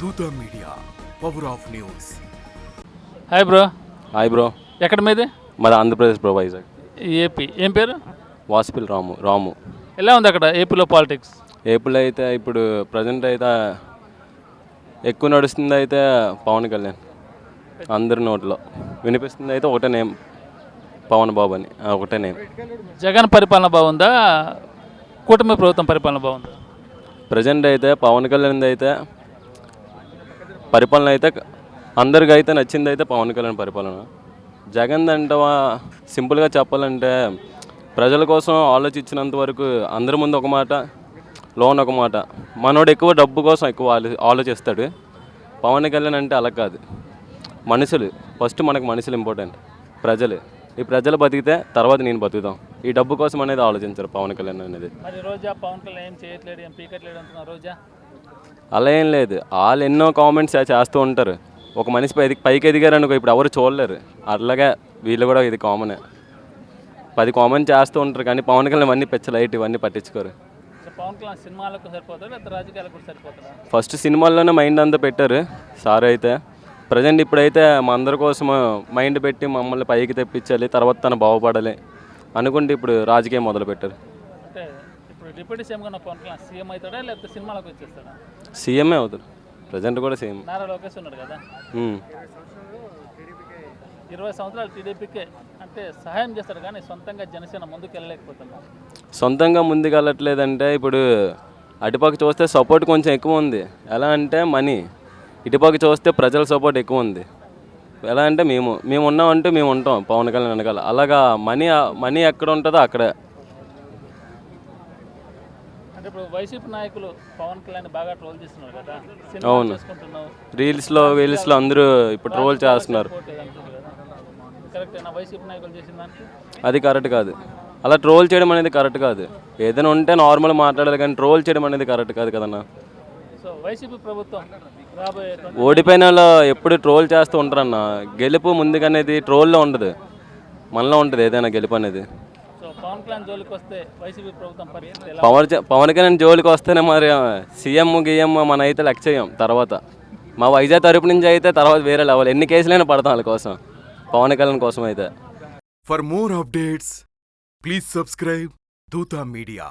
Dootha media power of news hi bro hi bro ఎక్కడ మీది? మాది ఆంధ్రప్రదేశ్ బ్రో వైజాగ్. ఏపీ. ఏం పేరు? వాసిపిల్ రాము రాము. ఎలా ఉంది అక్కడ ఏపీలో పాలిటిక్స్? ఏపుల్ అయితే ఇప్పుడు ప్రజెంట్ అయితే ఎక్కువ నడుస్తుంది అయితే పవన్ కళ్యాణ్. అందరి నోట్లో. వినిపిస్తుంది అయితే ఒకటే నేమ్ పవన్ బాబు అని. ఒకటే నేమ్ జగన్ పరిపాలన బాగుందా? కూటమి ప్రభుత్వం పరిపాలన బాగుందా? ప్రజెంట్ అయితే పవన్ కళ్యాణ్ అయితే పరిపాలన అయితే అందరికి అయితే నచ్చింది అయితే పవన్ కళ్యాణ్ పరిపాలన. జగన్ అంటే సింపుల్గా చెప్పాలంటే ప్రజల కోసం ఆలోచించినంత వరకు అందరి ముందు ఒక మాట లోన్ ఒక మాట. మనోడు ఎక్కువ డబ్బు కోసం ఎక్కువ ఆలో ఆలోచిస్తాడు. పవన్ కళ్యాణ్ అంటే అలా కాదు. మనుషులు ఫస్ట్ మనకు మనుషులు ఇంపార్టెంట్ ప్రజలు. ఈ ప్రజలు బతికితే తర్వాత నేను బతుకుతాం. ఈ డబ్బు కోసం అనేది ఆలోచించారు పవన్ కళ్యాణ్ అనేది. రోజా పవన్ కళ్యాణ్ ఏం చేయట్లేదు ఏం పీకట్లేదు అంటున్నారు రోజా? అలా ఏం లేదు. వాళ్ళు ఎన్నో కామెంట్స్ చేస్తూ ఉంటారు. ఒక మనిషి పైకి పైకి ఎదిగారు అనుకో ఇప్పుడు ఎవరు చూడలేరు. అట్లాగే వీళ్ళు కూడా ఇది కామనే పది కామెంట్ చేస్తూ ఉంటారు కానీ పవన్ కళ్యాణ్ ఇవన్నీ పెచ్చ లైట్ ఇవన్నీ పట్టించుకోరు. ఫస్ట్ సినిమాల్లోనే మైండ్ అంతా పెట్టారు సార్ అయితే. ప్రజెంట్ ఇప్పుడైతే మా అందరి కోసం మైండ్ పెట్టి మమ్మల్ని పైకి తెప్పించాలి తర్వాత తను బాగుపడాలి అనుకుంటే ఇప్పుడు రాజకీయం మొదలు పెట్టారు అంటే ఇప్పుడు డిప్యూటీ సీఎంగా ఉన్న పవన్ కళ్యాణ్ సీఎం అవుతాడా లేకపోతే సినిమాలకు వచ్చేస్తాడా? సీఎంఏ అవుతారు ప్రజెంట్ కూడా సీఎం. నారా లోకేష్ ఉన్నాడు కదా. ఇరవై సంవత్సరాలు టీడీపీకే అంటే సహాయం చేస్తాడు కానీ సొంతంగా జనసేన ముందుకు వెళ్ళలేకపోతున్నా సొంతంగా ముందుకెళ్ళట్లేదంటే ఇప్పుడు అటుపక్క చూస్తే సపోర్ట్ కొంచెం ఎక్కువ ఉంది. ఎలా అంటే మనీ. ఇటుపక్క చూస్తే ప్రజల సపోర్ట్ ఎక్కువ ఉంది. ఎలా అంటే మేము మేము ఉన్నామంటే మేము ఉంటాం పవన్ కళ్యాణ్ వెనకాల. అలాగా మనీ మనీ ఎక్కడ ఉంటుందో అక్కడే. అంటే ఇప్పుడు వైసీపీ నాయకులు పవన్ కళ్యాణ్ బాగా ట్రోల్ చేస్తున్నారు కదా. సినిమా అవును. చేసుకుంటున్నావు. రీల్స్లో వీల్స్లో అందరూ ఇప్పుడు ట్రోల్ చేస్తున్నారు. సపోర్ట్ అంటుంది కదా. కరెక్టేనా వైసీపీ నాయకులు చేసిన దానికి? అది కరెక్ట్ కాదు. అలా ట్రోల్ చేయడం అనేది కరెక్ట్ కాదు. ఏదైనా ఉంటే నార్మల్ మాట్లాడాలి కానీ ట్రోల్ చేయడం అనేది కరెక్ట్ కాదు కదన్నా. సో వైసీపీ ప్రభుత్వం రాబోయే ట్వంటీ ఓడిపోయిన వాళ్ళు ఎప్పుడు ట్రోల్ చేస్తూ ఉంటారన్న. గెలుపు ముందుకనేది ట్రోల్లో ఉండదు. మనలో ఉంటుంది ఏదైనా గెలుపు అనేది. కళ్యాణ్ జోలికి వస్తే వైసీపీ ప్రభుత్వం పరిస్థితి ఎలా పవన్ పవన్ కళ్యాణ్ జోలికి వస్తేనే మరి సీఎం గిఎం మన అయితే లెక్క చేయం తర్వాత. మా వైజాగ్ తరపు నుంచి అయితే తర్వాత వేరే లెవెల్. ఎన్ని కేసులైనా పడతాం వాళ్ళ కోసం. పవన్ కళ్యాణ్ కోసం అయితే. For more updates please subscribe Dootha media